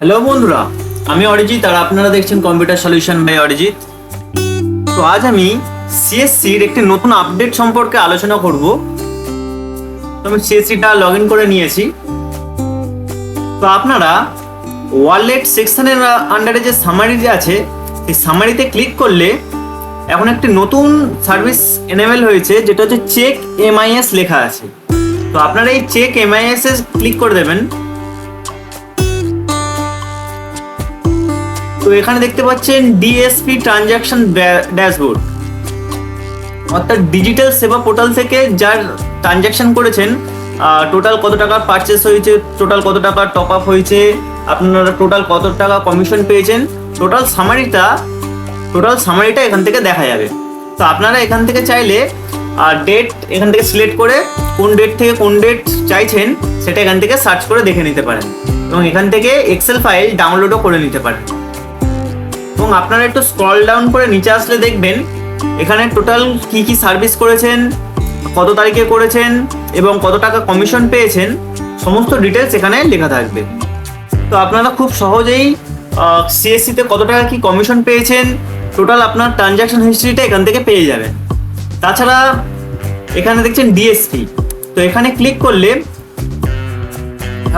Hello বন্ধুরা। আমি অরিজিৎ, আর আপনারা দেখছেন কম্পিউটার সলিউশন বাই অরিজিৎ। তো আজ আমি সিএসসির একটি নতুন আপডেট সম্পর্কে আলোচনা করব। আমি সিএসসিটা লগ ইন করে নিয়েছি। তো আপনারা ওয়ালেট সেকশনের আন্ডারে যে সামারি আছে, সেই সামারিতে ক্লিক করলে এখন একটি নতুন সার্ভিস এনেবেল হয়েছে, যেটা হচ্ছে চেক এমআইএস লেখা আছে। তো আপনারা এই চেক এমআইএস এ ক্লিক করে দেবেন। তো এখানে দেখতে পাচ্ছেন ডিএসপি ট্রানজাকশন ড্যাশবোর্ড অর্থাৎ ডিজিটাল সেবা পোর্টাল থেকে যার ট্রানজাকশন করেছেন টোটাল কত টাকা পারচেস হয়েছে টোটাল কত টাকা টপ আপ হয়েছে, আপনারা টোটাল কত টাকা কমিশন পেয়েছেন টোটাল সামারিটা টোটাল সামারিটা এখান থেকে দেখা যাবে। তো আপনারা এখান থেকে চাইলে আর ডেট এখান থেকে সিলেক্ট করে কোন ডেট থেকে কোন ডেট চাইছেন, সেটা এখান থেকে সার্চ করে দেখে নিতে পারেন। এবং এখান থেকে এক্সেল ফাইল ডাউনলোডও করে নিতে পারেন। এবং আপনারা একটু স্ক্রল ডাউন করে নিচে আসলে দেখবেন, এখানে টোটাল কি কি সার্ভিস করেছেন, কত তারিখে করেছেন এবং কত টাকা কমিশন পেয়েছেন, সমস্ত ডিটেলস এখানে লেখা থাকবে। তো আপনারা খুব সহজেই সিএসসিতে কত টাকা কি কমিশন পেয়েছেন টোটাল আপনার ট্রানজ্যাকশন হিস্ট্রিটা এখান থেকে পেয়ে যাবেন। তাছাড়া এখানে দেখছেন ডিএসপি তো এখানে ক্লিক করলে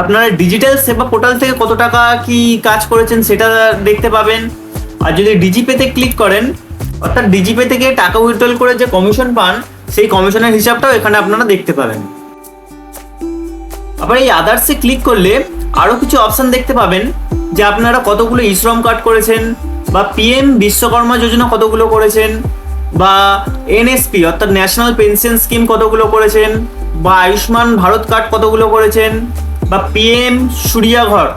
আপনারা ডিজিটাল সেবা পোর্টাল থেকে কত টাকা কি কাজ করেছেন সেটা দেখতে পাবেন। আর যদি ডিজিপেতে ক্লিক করেন, অর্থাৎ ডিজিপে থেকে টাকা উইথড্রল করে যে কমিশন পান, সেই কমিশনের হিসাবটাও এখানে আপনারা দেখতে পাবেন। আবার এই আদার্সে ক্লিক করলে আরও কিছু অপশন দেখতে পাবেন, যে আপনারা কতগুলো ইশ্রম কার্ড করেছেন, বা পিএম বিশ্বকর্মা যোজনা কতগুলো করেছেন, বা এনএসপি অর্থাৎ ন্যাশনাল পেনশন স্কিম কতগুলো করেছেন, বা আয়ুষ্মান ভারত কার্ড কতগুলো করেছেন, বা পিএম সূর্যাঘর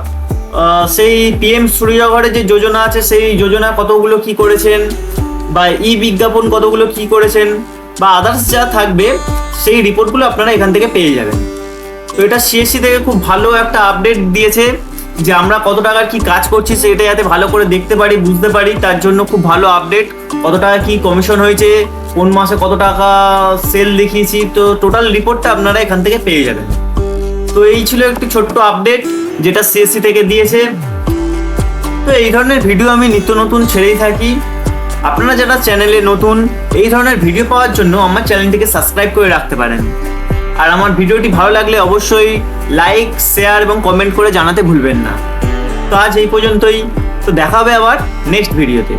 সেই পিএম সূর্যাঘরে যে যোজনা আছে, সেই যোজনা কতগুলো কি করেছেন? বা ই বিজ্ঞাপন কতগুলো কি করেছেন? বা আদার্স যা থাকবে, সেই রিপোর্টগুলো আপনারা এখান থেকে পেয়ে যাবেন। তো এটা সিএসসি থেকে খুব ভালো একটা আপডেট দিয়েছে যে আমরা কত টাকার কি কাজ করছি, সেটা যাতে ভালো করে দেখতে পারি, বুঝতে পারি। তার জন্য খুব ভালো আপডেট কত টাকা কি কমিশন হয়েছে, কোন মাসে কত টাকা সেল দেখিয়েছি, তো টোটাল রিপোর্টটা আপনারা এখান থেকে পেয়ে যাবেন। তো এই ছিল একটি ছোট্ট আপডেট যেটা সিএসসি থেকে দিয়েছে। তো এই ধরনের ভিডিও আমি নিত্য নতুন ছেড়েই থাকি। আপনারা যারা চ্যানেলে নতুন, এই ধরনের ভিডিও পাওয়ার জন্য আমার চ্যানেলটিকে সাবস্ক্রাইব করে রাখতে পারেন। আর আমার ভিডিওটি ভালো লাগলে অবশ্যই লাইক শেয়ার এবং কমেন্ট করে জানাতে ভুলবেন না। তো আজ এই পর্যন্তই। তো দেখা হবে আবার নেক্সট ভিডিওতে